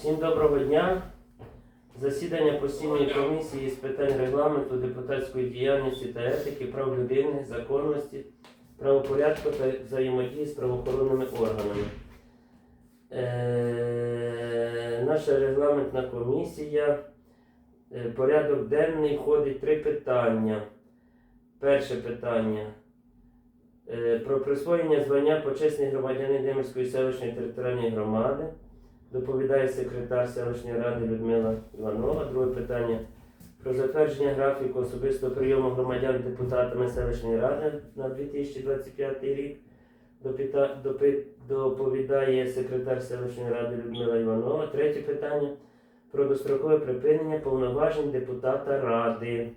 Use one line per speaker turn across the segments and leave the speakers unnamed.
Всім доброго дня. Засідання постійної комісії з питань регламенту, депутатської діяльності та етики, прав людини, законності, правопорядку та взаємодії з правоохоронними органами. Е, наша регламентна комісія. е, Порядок денний входить три питання. Перше питання. Е, Про присвоєння звання почесний громадянин Демирської селищної територіальної громади. Доповідає секретар селищної ради Людмила Іванова. Друге питання про затвердження графіку особистого прийому громадян депутатами селищної ради на 2025 рік. Доповідає секретар селищної ради Людмила Іванова. Третє питання про дострокове припинення повноважень депутата ради.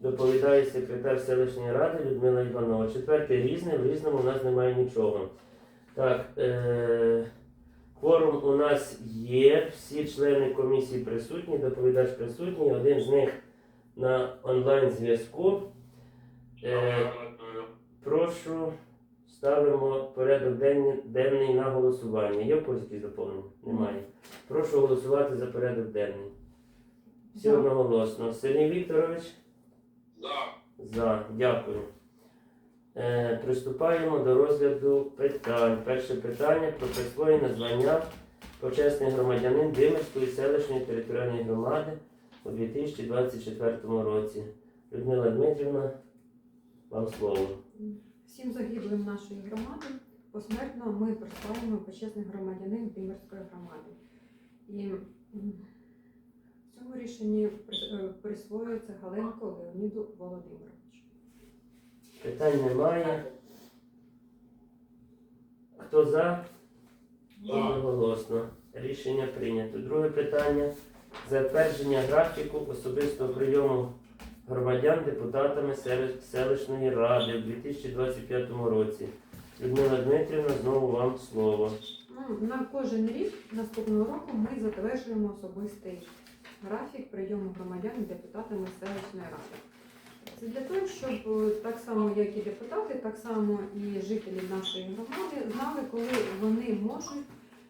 Доповідає секретар селищної ради Людмила Іванова. Четверте різне, в різному у нас немає нічого. Так, е- Кворум у нас є, всі члени комісії присутні, доповідач присутній, один з них на онлайн зв'язку. Е, прошу, ставимо порядок денний, денний на голосування. Є в когось доповнення? Немає. Прошу голосувати за порядок денний. Всі одноголосно. Сергій Вікторович?
За.
За. Дякую. Е, приступаємо до розгляду питань. Перше питання про присвоєння звання почесний громадянин Димирської селищної територіальної громади у 2024 році. Людмила Дмитрівна, вам слово.
Всім загиблим нашої громади посмертно ми присваємо почесних громадянин Димирської громади. І в цьому рішенні е, присвоюється Галенко Леоніду Володимировичу.
Питань немає. Хто за? Одноголосно. Рішення прийнято. Друге питання. Затвердження графіку особистого прийому громадян депутатами селищної ради у 2025 році. Людмила Дмитрівна, знову вам слово.
Ну, на кожен рік наступного року ми затверджуємо особистий графік прийому громадян депутатами селищної ради. Це для того, щоб е, так само, як і депутати, так само і жителі нашої громади знали, коли вони можуть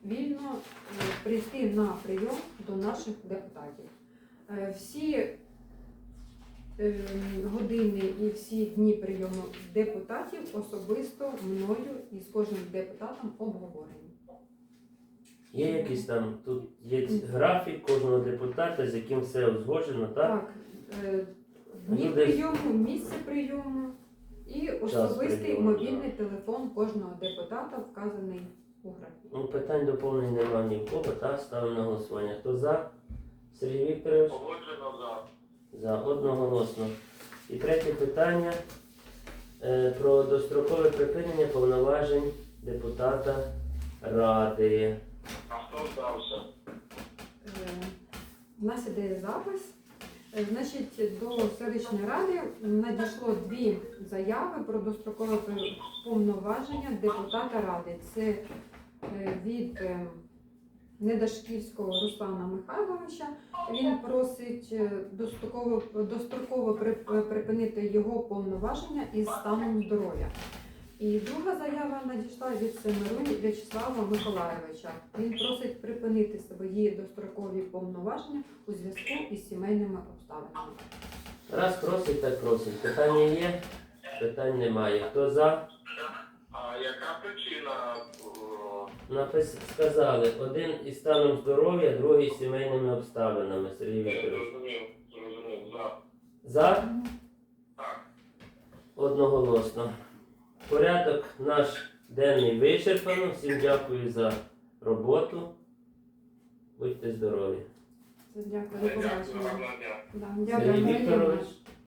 вільно е, прийти на прийом до наших депутатів. Е, Всі години і всі дні прийому депутатів особисто мною і з кожним депутатом обговорені.
Є якийсь там тут є графік кожного депутата, з яким все узгоджено, так?
Так, дні прийому, місце прийому і особистий
прийому,
мобільний телефон кожного депутата вказаний у графіку.
Ну, питань доповнень немає ні в кого, так? Ставимо на голосування. Хто за? Сергій Вікторович?
Погоджено за.
За одноголосно. І третє питання е, про дострокове припинення повноважень депутата Ради.
А хто здався?
Е, У нас іде запис. Е, Значить, до селищної ради надійшло дві заяви про дострокове повноваження депутата ради. Це е, від е, Недашківського Руслана Михайловича. Він просить достроково, достроково припинити його повноваження із станом здоров'я. І друга заява надійшла від Семеруні В'ячеслава Миколайовича. Він просить припинити свої дострокові повноваження у зв'язку із сімейними обставинами.
Раз просить, так просить. Питання є? Питань немає. Хто за?
А яка причина?
Напис... Сказали, один із станом здоров'я, другий з сімейними обставинами. Сергій Вікторович.
зрозумів, зрозумів. За.
За?
Так.
Одноголосно. Порядок наш денний вичерпано. Всім дякую за роботу. Будьте здорові.
Дякую, до побачення.
Сергій
Дякую.
Вікторович.